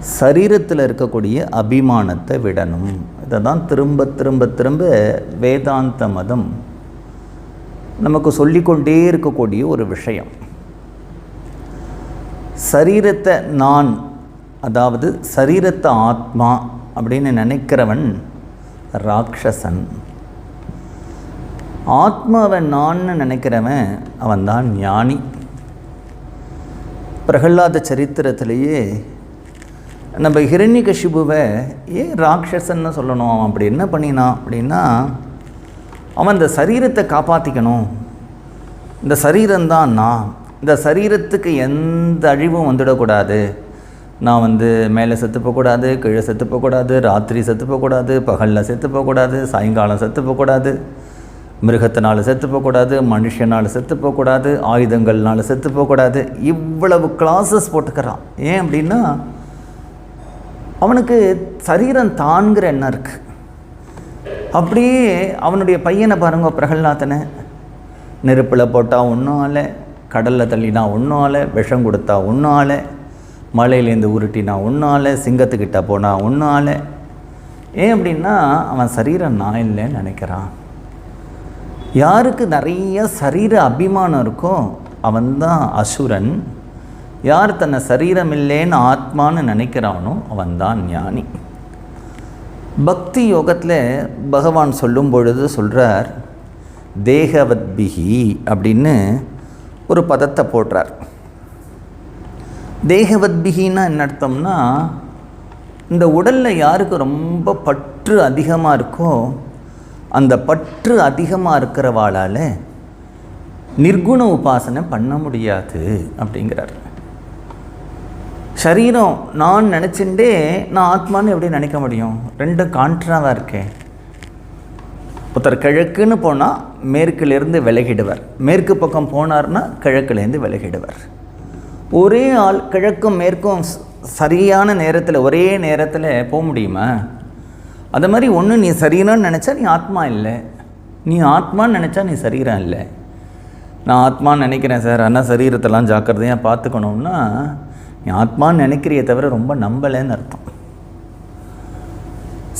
சரீரத்தில் இருக்கக்கூடிய அபிமானத்தை விடணும். இதை தான் திரும்ப திரும்ப திரும்ப வேதாந்த மதம் நமக்கு சொல்லிக்கொண்டே இருக்கக்கூடிய ஒரு விஷயம். சரீரத்தை நான் அதாவது சரீரத்தை ஆத்மா அப்படின்னு நினைக்கிறவன் ராட்சசன். ஆத்மாவை நான்னு நினைக்கிறவன் அவன்தான் ஞானி. பிரகலாத சரித்திரத்திலேயே நம்ம ஹிரண்யகசிபுவை ஏன் ராட்சசன்னு சொல்லணும் அவன் அப்படி என்ன பண்ணினான் அப்படின்னா அவன் இந்த சரீரத்தை காப்பாற்றிக்கணும் இந்த சரீரம்தான் நான். இந்த சரீரத்துக்கு எந்த அழிவும் வந்துடக்கூடாது. நான் வந்து மேலே செத்து போகக்கூடாது கீழே செத்து போகக்கூடாது ராத்திரி செத்து போகக்கூடாது பகலில் செத்து போகக்கூடாது சாயங்காலம் செத்து போகக்கூடாது மிருகத்தினால் செத்து போகக்கூடாது மனுஷனால் செத்து போகக்கூடாது ஆயுதங்கள்னால் செத்து போகக்கூடாது. இவ்வளவு கிளாஸஸ் போட்டுக்கிறான். ஏன் அப்படின்னா அவனுக்கு சரீரம் தான்கிற எண்ணம் இருக்குது அப்படியே அவனுடைய பையனை பாருங்க பிரகல்லாதனை நெருப்பில் போட்டால் ஒன்றும் ஆலை கடலில் தள்ளினா ஒன்றும் ஆலை விஷம் கொடுத்தா ஒன்றும் ஆலை மலையிலேருந்து உருட்டினா ஒன்றும் ஆலை சிங்கத்துக்கிட்ட போனால் ஒன்றும் ஆலை. ஏன் அப்படின்னா அவன் சரீரம் நான் இல்லைன்னு நினைக்கிறான். யாருக்கு நிறைய சரீர அபிமானம் இருக்கோ அவன்தான் அசுரன். யார் தன்னை சரீரம் இல்லைன்னு ஆத்மான்னு நினைக்கிறானோ அவன்தான் ஞானி. பக்தி யோகத்தில் பகவான் சொல்லும் பொழுது சொல்கிறார் தேகவத்பிகி அப்படின்னு ஒரு பதத்தை போடுறார். தேகவத்பிகின்னா என்ன அர்த்தம்னா இந்த உடலில் யாருக்கு ரொம்ப பற்று அதிகமாக இருக்கோ அந்த பற்று அதிகமாக இருக்கிறவாளால் நிர்குண உபாசனை பண்ண முடியாது அப்படிங்கிறார். சரீரம் நான் நினச்சிண்டே நான் ஆத்மான்னு எப்படி நினைக்க முடியும்? ரெண்டும் கான்ட்ராவாக இருக்கேன் ஒருத்தர் கிழக்குன்னு போனால் மேற்குலேருந்து விலகிடுவார். மேற்கு பக்கம் போனார்னா கிழக்குலேருந்து விலகிடுவர். ஒரே ஆள் கிழக்கும் மேற்கும் சரியான நேரத்தில் ஒரே நேரத்தில் போக முடியுமா? அது மாதிரி ஒன்று நீ சரீரம்னு நினச்சா நீ ஆத்மா இல்லை. நீ ஆத்மான்னு நினச்சா நீ சரீரம் இல்லை. நான் ஆத்மான்னு நினைக்கிறேன் சார். ஆனால் சரீரத்தெல்லாம் ஜாக்கிரதையாக பார்த்துக்கணும்னா நீ ஆத்மான்னு நினைக்கிறிய தவிர ரொம்ப நம்பலைன்னு அர்த்தம்.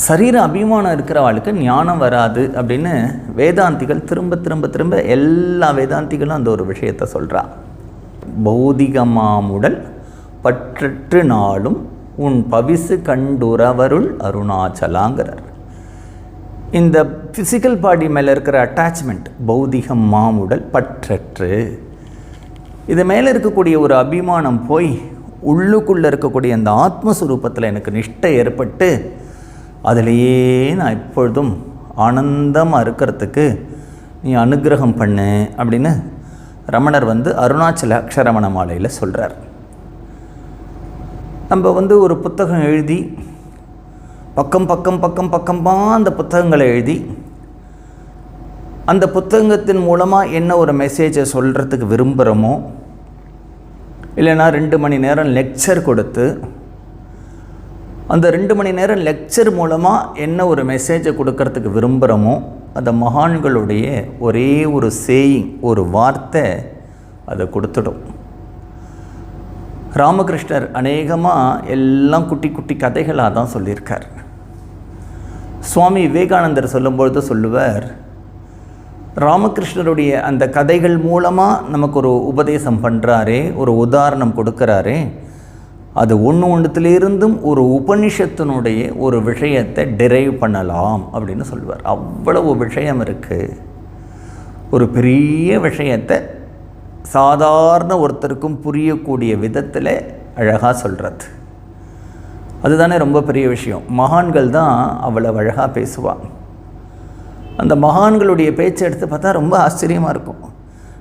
சரீர அபிமானம் இருக்கிறவாளுக்கு ஞானம் வராது அப்படின்னு வேதாந்திகள் திரும்ப திரும்ப திரும்ப எல்லா வேதாந்திகளும் அந்த ஒரு விஷயத்தை சொல்கிறா பௌதிகமாமுடல் பற்றற்று நாளும் உன் பவிசு கண்டுறவருள் அருணாச்சலாங்கிறார். இந்த ஃபிசிக்கல் பாடி மேலே இருக்கிற அட்டாச்மெண்ட் பௌதிகம் மாமுடல் பற்றற்று. இது மேலே இருக்கக்கூடிய ஒரு அபிமானம் போய் உள்ளுக்குள்ளே இருக்கக்கூடிய அந்த ஆத்மஸ்வரூபத்தில் எனக்கு நிஷ்டை ஏற்பட்டு அதிலேயே நான் எப்பொழுதும் ஆனந்தமாக இருக்கிறதுக்கு நீ அனுக்கிரகம் பண்ணு அப்படின்னு ரமணர் வந்து அருணாச்சல அக்ஷரமண மாலையில் சொல்கிறார் நம்ம வந்து ஒரு புத்தகம் எழுதி பக்கம் பக்கம் பக்கம் பக்கமாக அந்த புத்தகங்களை எழுதி அந்த புத்தகத்தின் மூலமாக என்ன ஒரு மெசேஜை சொல்கிறதுக்கு விரும்புகிறோமோ இல்லைன்னா ரெண்டு மணி நேரம் லெக்சர் கொடுத்து அந்த ரெண்டு மணி நேரம் லெக்சர் மூலமாக என்ன ஒரு மெசேஜை கொடுக்கறதுக்கு விரும்புகிறோமோ அந்த மகான்களுடைய ஒரே ஒரு சேயிங் ஒரு வார்த்தை அதை கொடுத்துடும். ராமகிருஷ்ணர் அநேகமாக எல்லாம் குட்டி குட்டி கதைகளாக தான் சொல்லியிருக்கார். சுவாமி விவேகானந்தர் சொல்லும்பொழுது சொல்லுவார் ராமகிருஷ்ணருடைய அந்த கதைகள் மூலமாக நமக்கு ஒரு உபதேசம் பண்ணுறாரே ஒரு உதாரணம் கொடுக்குறாரே. அது ஒன்று ஒன்றுத்துலேருந்தும் ஒரு உபனிஷத்தினுடைய ஒரு விஷயத்தை டிரைவ் பண்ணலாம் அப்படின்னு சொல்லுவார் அவ்வளவு விஷயம் இருக்குது ஒரு பெரிய விஷயத்தை சாதாரண ஒருத்தருக்கும் புரியக்கூடிய விதத்தில் அழகாக சொல்கிறது அதுதானே ரொம்ப பெரிய விஷயம். மகான்கள் தான் அவ்வளவு அழகாக பேசுவாங்க. அந்த மகான்களுடைய பேச்சை எடுத்து பார்த்தா ரொம்ப ஆச்சரியமாக இருக்கும்.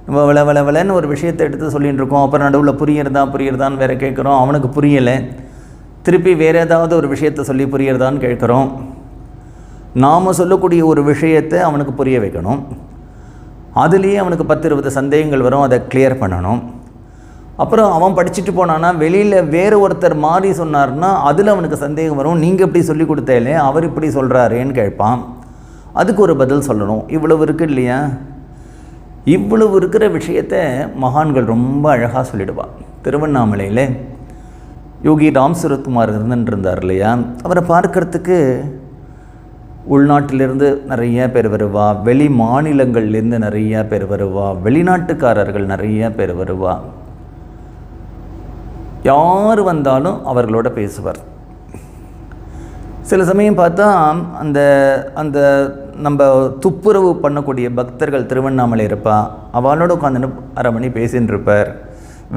நம்ம வள வள வளன்னு ஒரு விஷயத்தை எடுத்து சொல்லிகிட்டு இருக்கோம். அப்புறம் நடுவில் புரியறதா புரியறதான்னு வேறு கேட்குறோம் அவனுக்கு புரியலை. திருப்பி வேறு ஏதாவது ஒரு விஷயத்தை சொல்லி புரியறதான்னு கேட்குறோம் நாம் சொல்லக்கூடிய ஒரு விஷயத்தை அவனுக்கு புரிய வைக்கணும். அதுலேயே அவனுக்கு பத்து இருபது சந்தேகங்கள் வரும். அதை கிளியர் பண்ணணும். அப்புறம் அவன் படிச்சுட்டு போனான்னா வெளியில் வேறு ஒருத்தர் மாறி சொன்னார்னா அதில் அவனுக்கு சந்தேகம் வரும். நீங்கள் இப்படி சொல்லி கொடுத்தேலே அவர் இப்படி சொல்கிறாரேன்னு கேட்பான். அதுக்கு ஒரு பதில் சொல்லணும். இவ்வளவு இருக்குது இல்லையா? இவ்வளவு இருக்கிற விஷயத்த மகான்கள் ரொம்ப அழகாக சொல்லிடுவா. திருவண்ணாமலையில் யோகி ராம் சுரத்குமார் இருந்துருந்தார் இல்லையா? அவரை பார்க்கறதுக்கு உள்நாட்டிலிருந்து நிறைய பேர் வருவா. வெளி மாநிலங்கள்லேருந்து நிறைய பேர் வருவா. வெளிநாட்டுக்காரர்கள் நிறைய பேர் வருவா. யார் வந்தாலும் அவர்களோட பேசுவார். சில சமயம் பார்த்தா அந்த அந்த நம்ம துப்புரவு பண்ணக்கூடிய பக்தர்கள் திருவண்ணாமலை இருப்பா. அவளோட உட்காந்து அரை மணி பேசின்னு இருப்பார்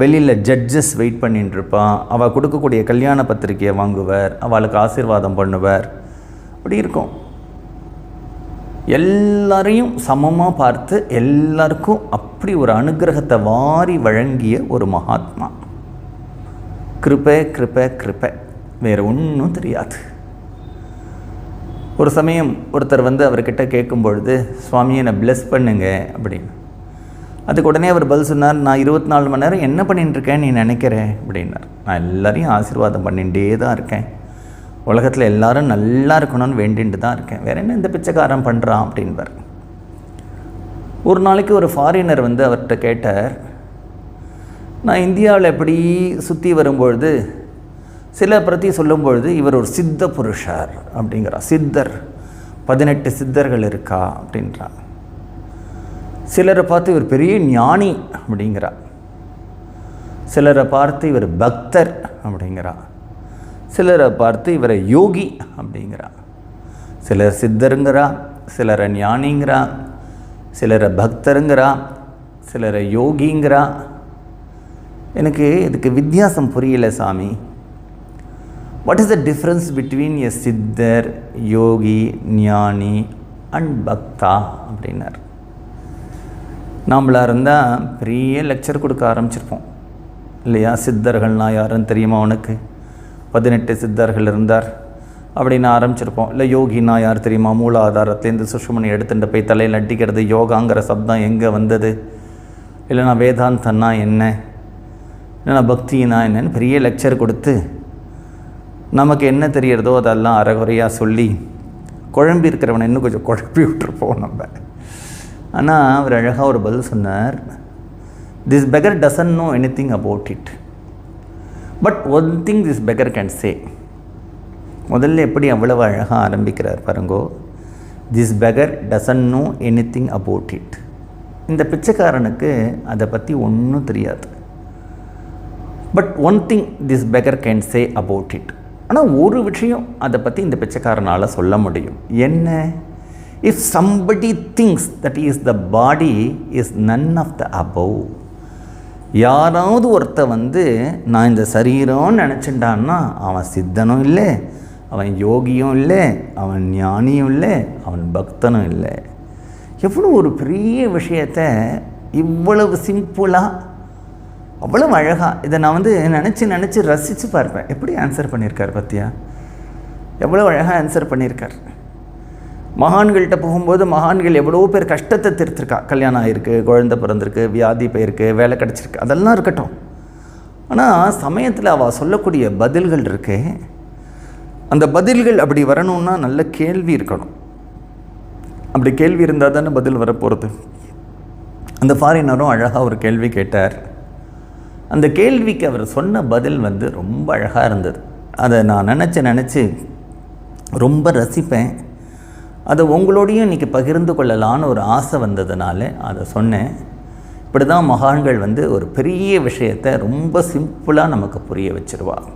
வெளியில் ஜட்ஜஸ் வெயிட் பண்ணிட்டு இருப்பான் அவள் கொடுக்கக்கூடிய கல்யாண பத்திரிக்கையை வாங்குவார். அவளுக்கு ஆசீர்வாதம் பண்ணுவார். அப்படி இருக்கும். எல்லாரையும் சமமாக பார்த்து எல்லாருக்கும் அப்படி ஒரு அனுகிரகத்தை வாரி வழங்கிய ஒரு மகாத்மா. கிருபை கிருபை கிருபை. வேறு ஒன்றும் தெரியாது. ஒரு சமயம் ஒருத்தர் வந்து அவர்கிட்ட கேட்கும் பொழுது சுவாமி என்னை bless பண்ணுங்க அப்படின்னு. அதுக்கு உடனே அவர் பதில் சொன்னார் நான் இருபத்தி நாலு மணி நேரம் என்ன பண்ணிட்டு இருக்கேன் நீ நினைக்கிறேன் அப்படின்னார். நான் எல்லாரையும் ஆசீர்வாதம் பண்ணிகிட்டே தான் இருக்கேன். உலகத்தில் எல்லாரும் நல்லா இருக்கணும்னு வேண்டிட்டு தான் இருக்கேன். வேற என்ன இந்த பிச்சைக்காரன் பண்ணுறான் அப்படின்பார். ஒரு நாளைக்கு ஒரு ஃபாரினர் வந்து அவர்கிட்ட கேட்டார் நான் இந்தியாவில் எப்படி சுற்றி வரும்பொழுது சில பிரதி சொல்லும்பொழுது இவர் ஒரு சித்த புருஷர் அப்படிங்கிறார். சித்தர் பதினெட்டு சித்தர்கள் இருக்கா அப்படின்றா சிலரை பார்த்து இவர் பெரிய ஞானி அப்படிங்கிறா சிலரை பார்த்து இவர் பக்தர் அப்படிங்கிறா சிலரை பார்த்து இவரை யோகி அப்படிங்கிறா சிலர் சித்தருங்கிறா சிலரை ஞானிங்கிறா சிலரை பக்தருங்கிறா சிலரை யோகிங்கிறா. எனக்கு இதுக்கு வித்தியாசம் புரியல சாமி. What is the difference between a siddhar yogi gnani and பக்தா அப்படின்னார். நாமளாக இருந்தால் பெரிய லெக்சர் கொடுக்க ஆரம்பிச்சிருப்போம். இல்லையா? சித்தர்கள்னால் யாருன்னு தெரியுமா உனக்கு? பதினெட்டு சித்தர்கள் இருந்தார் அப்படின்னு ஆரம்பிச்சிருப்போம். இல்லை யோகினா யார் தெரியுமா? மூலாதாரத்துலேருந்து சுஷ்மணி எடுத்துட்டு போய் தலையில் அடிக்கிறது யோகாங்கிற சப்தம் எங்கே வந்தது? இல்லைனா வேதாந்தன்னா என்ன? இல்லைனா பக்தினா என்னன்னு பெரிய லெக்சர் கொடுத்து நமக்கு என்ன தெரியறதோ அதெல்லாம் அறகுறையாக சொல்லி குழம்பி இருக்கிறவனை இன்னும் கொஞ்சம் குழப்பி விட்டுருப்போம் நம்ம. ஆனால் அவர் அழகாக ஒரு பதில் சொன்னார். This beggar doesn't know anything about it but one thing this beggar can say முதல்ல எப்படி அவ்வளவு அழகாக ஆரம்பிக்கிறார் பாருங்கோ. This beggar doesn't know anything about it இந்த பிச்சைக்காரனுக்கு அதை பற்றி ஒன்றும் தெரியாது. But one thing this beggar can say about it ஆனால் ஒரு விஷயம் அதை பற்றி இந்த பிச்சைக்காரனால் சொல்ல முடியும். என்ன? If somebody thinks that is the body is none of the above யாராவது ஒருத்த வந்து நான் இந்த சரீரம்னு நினச்சிட்டான்னா அவன் சித்தனும் இல்லை அவன் யோகியும் இல்லை அவன் ஞானியும் இல்லை அவன் பக்தனும் இல்லை. எவ்வளோ ஒரு பெரிய விஷயத்த இவ்வளவு சிம்பிளாக அவ்வளோ அழகாக இதை நான் வந்து நினச்சி நினச்சி ரசித்து பார்ப்பேன். எப்படி ஆன்சர் பண்ணியிருக்கார் பத்தியா? எவ்வளோ அழகாக ஆன்சர் பண்ணியிருக்கார். மகான்கள்கிட்ட போகும்போது மகான்கள் எவ்வளோ பேர் கஷ்டத்தை திருத்திருக்கா. கல்யாணம் ஆகிருக்கு குழந்தை பிறந்திருக்கு வியாதி போயிருக்கு வேலை கிடச்சிருக்கு. அதெல்லாம் இருக்கட்டும். ஆனால் சமயத்தில் அவள் சொல்லக்கூடிய பதில்கள் இருக்கு. அந்த பதில்கள் அப்படி வரணும்னா நல்ல கேள்வி இருக்கணும். அப்படி கேள்வி இருந்தால் தானே பதில் வரப்போகிறது அந்த ஃபாரினரும் அழகாக ஒரு கேள்வி கேட்டார். அந்த கேள்விக்கு அவர் சொன்ன பதில் வந்து ரொம்ப அழகாக இருந்தது. அதை நான் நினச்சி நினச்சி ரொம்ப ரசிப்பேன். அதை உங்களோடையும் இன்றைக்கி பகிர்ந்து கொள்ளலான்னு ஒரு ஆசை வந்ததுனால அதை சொன்னேன். இப்படி தான் மகான்கள் வந்து ஒரு பெரிய விஷயத்தை ரொம்ப சிம்பிளாக நமக்கு புரிய வச்சுருவாங்க